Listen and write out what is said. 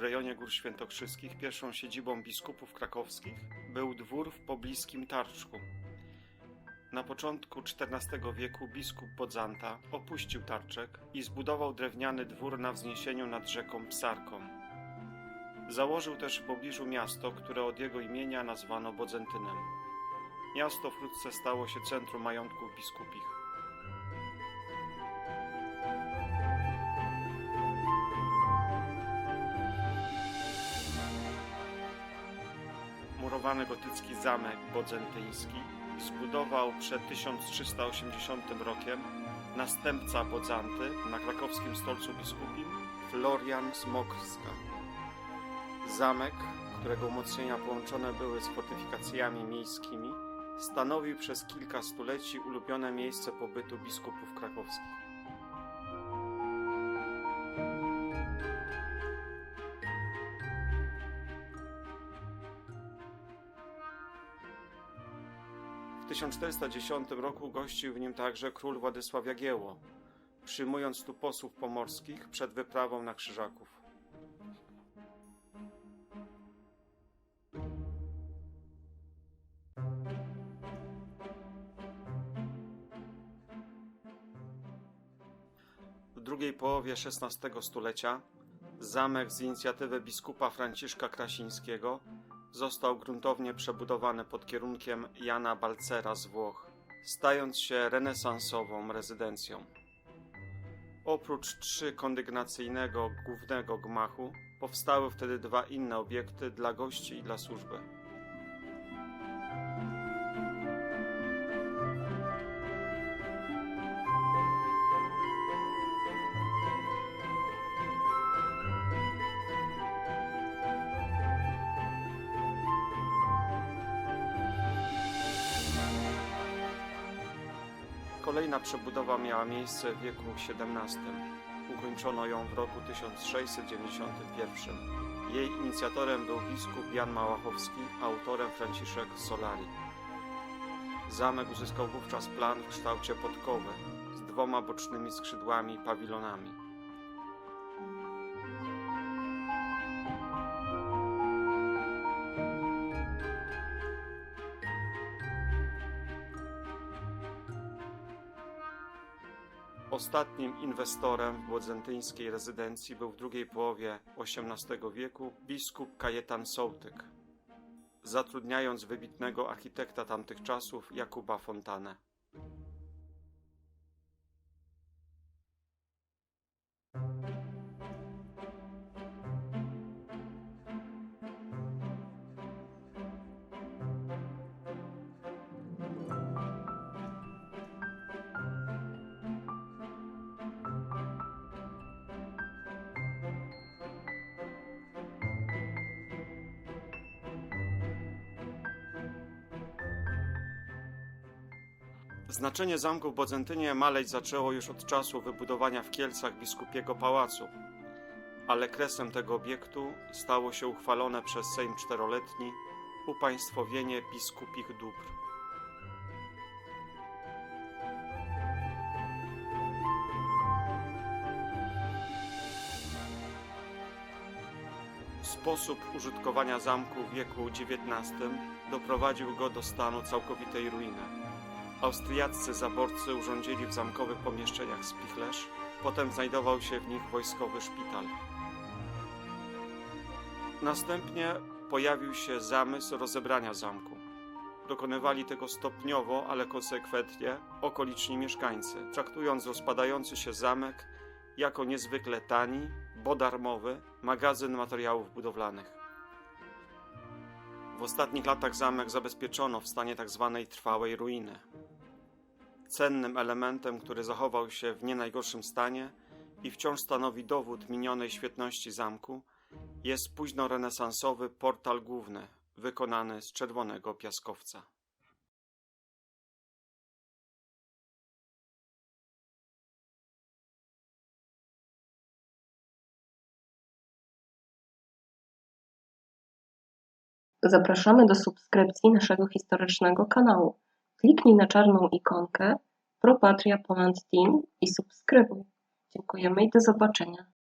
rejonie Gór Świętokrzyskich, pierwszą siedzibą biskupów krakowskich był dwór w pobliskim Tarczku. Na początku XIV wieku biskup Bodzanta opuścił Tarczek i zbudował drewniany dwór na wzniesieniu nad rzeką Psarką. Założył też w pobliżu miasto, które od jego imienia nazwano Bodzentynem. Miasto wkrótce stało się centrum majątków biskupich. Murowany gotycki zamek bodzentyński zbudował przed 1380 rokiem następca Bodzanty na krakowskim stolcu biskupim Florian z Mokrska. Zamek, którego umocnienia połączone były z fortyfikacjami miejskimi, stanowił przez kilka stuleci ulubione miejsce pobytu biskupów krakowskich. 1410 roku gościł w nim także król Władysław Jagiełło, przyjmując tu posłów pomorskich przed wyprawą na Krzyżaków. W drugiej połowie XVI stulecia zamek z inicjatywy biskupa Franciszka Krasińskiego został gruntownie przebudowany pod kierunkiem Jana Balcera z Włoch, stając się renesansową rezydencją. Oprócz trzy kondygnacyjnego głównego gmachu, powstały wtedy dwa inne obiekty dla gości i dla służby. Kolejna przebudowa miała miejsce w wieku XVII. Ukończono ją w roku 1691. Jej inicjatorem był biskup Jan Małachowski, autorem Franciszek Solari. Zamek uzyskał wówczas plan w kształcie podkowy z dwoma bocznymi skrzydłami pawilonami. Ostatnim inwestorem w bodzentyńskiej rezydencji był w drugiej połowie XVIII wieku biskup Kajetan Sołtyk, zatrudniając wybitnego architekta tamtych czasów Jakuba Fontanę. Znaczenie zamku w Bodzentynie maleć zaczęło już od czasu wybudowania w Kielcach biskupiego pałacu, ale kresem tego obiektu stało się uchwalone przez Sejm Czteroletni upaństwowienie biskupich dóbr. Sposób użytkowania zamku w wieku XIX doprowadził go do stanu całkowitej ruiny. Austriaccy zaborcy urządzili w zamkowych pomieszczeniach spichlerz, potem znajdował się w nich wojskowy szpital. Następnie pojawił się zamysł rozebrania zamku. Dokonywali tego stopniowo, ale konsekwentnie okoliczni mieszkańcy, traktując rozpadający się zamek jako niezwykle tani, bo darmowy magazyn materiałów budowlanych. W ostatnich latach zamek zabezpieczono w stanie tzw. trwałej ruiny. Cennym elementem, który zachował się w nie najgorszym stanie i wciąż stanowi dowód minionej świetności zamku, jest późnorenesansowy portal główny, wykonany z czerwonego piaskowca. Zapraszamy do subskrypcji naszego historycznego kanału. Kliknij na czarną ikonkę Pro Patria Poland Team i subskrybuj. Dziękujemy i do zobaczenia.